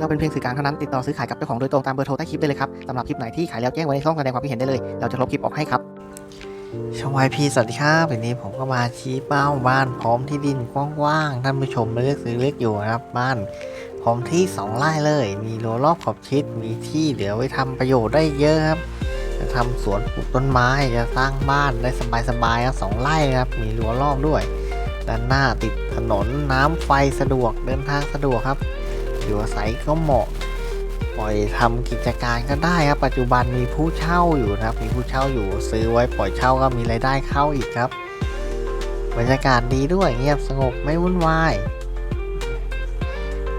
เราเป็นเพียงสื่อกลางเท่านั้นติดต่อซื้อขายกับเจ้าของโดยตรงตามเบอร์โทรใต้คลิปได้เลยครับสำหรับคลิปไหนที่ขายแล้วแจ้งไว้ในช่องแสดงความคิดเห็นได้เลย เราจะลบคลิปออกให้ครับช่องวายพีสวัสดีครับวันนี้ผมก็มาชี้เป้าบ้านพร้อมที่ดินกว้างๆท่านผู้ชมเลือกซื้อเลือกอยู่นะครับบ้านพร้อมที่สองไร่เลย มีรั้วรอบขอบชิดมีที่เหลือไว้ทำประโยชน์ได้เยอะครับจะทำสวนปลูกต้นไม้จะสร้างบ้านได้สบายๆครับสองไร่ครับมีรั้วรอบด้วย ด้านหน้าติดถนนน้ำไฟสะดวกเดินทางสะดวกครับ อยู่อาศัยก็เหมาะ ปล่อยทำกิจการก็ได้ครับ ปัจจุบันมีผู้เช่าอยู่นะครับ มีผู้เช่าอยู่ซื้อไว้ปล่อยเช่าก็มีรายได้เข้าอีกครับบรรยากาศดีด้วยเงียบสงบไม่วุ่นวาย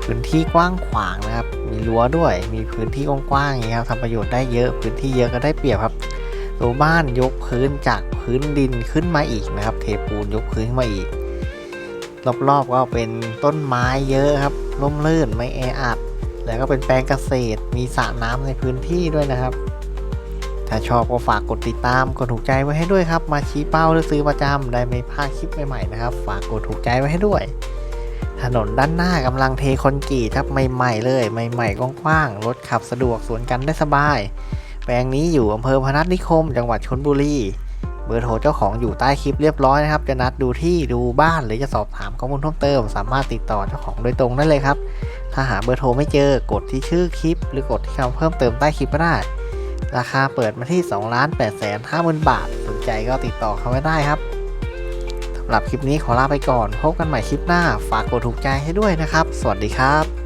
พื้นที่กว้างขวางนะครับ มีรั้วด้วย มีพื้นที่กว้างๆอย่างเงี้ยครับทำประโยชน์ได้เยอะ พื้นที่เยอะก็ได้เปรียบครับตัวบ้านยกพื้นจากพื้นดินขึ้นมาอีกนะครับ เทปูนยกพื้นขึ้นมาอีก รอบๆก็เป็นต้นไม้เยอะครับ ร่มรื่นไม่แออัด แล้วก็เป็นแปลงเกษตร มีสระน้ำในพื้นที่ด้วยนะครับ ถ้าชอบก็ฝากกดติดตาม กดถูกใจไว้ให้ด้วยครับ มาชี้เป้าหรือซื้อประจำได้ไม่พลาดคลิปใหม่ๆนะครับ ฝากกดถูกใจไว้ให้ด้วย ถนนด้านหน้ากำลังเทคอนกรีตครับใหม่ๆเลยใหม่ๆกว้างๆรถขับสะดวกสวนกันได้สบาย แปลงนี้อยู่อำเภอพนัสนิคม จังหวัดชนบุรี บอร์โทรเจ้าของอยู่ใต้คลิปเรียบร้อยนะครับ จะนัดดูที่ดูบ้านหรือจะสอบถามข้อมูลเพิ่มเติม สามารถติดต่อเจ้าของโดยตรงได้เลยครับ ถ้าหาเบอร์โทรไม่เจอกดที่ชื่อคลิป หรือกดที่คำเพิ่มเติมใต้คลิปก็ได้ ราคาเปิดมาที่2ล้าน8แสน5หมื่นบาท สนใจก็ติดต่อเขาไว้ได้ครับสำหรับคลิปนี้ขอลาไปก่อน พบกันใหม่คลิปหน้า ฝากกดถูกใจให้ด้วยนะครับ สวัสดีครับ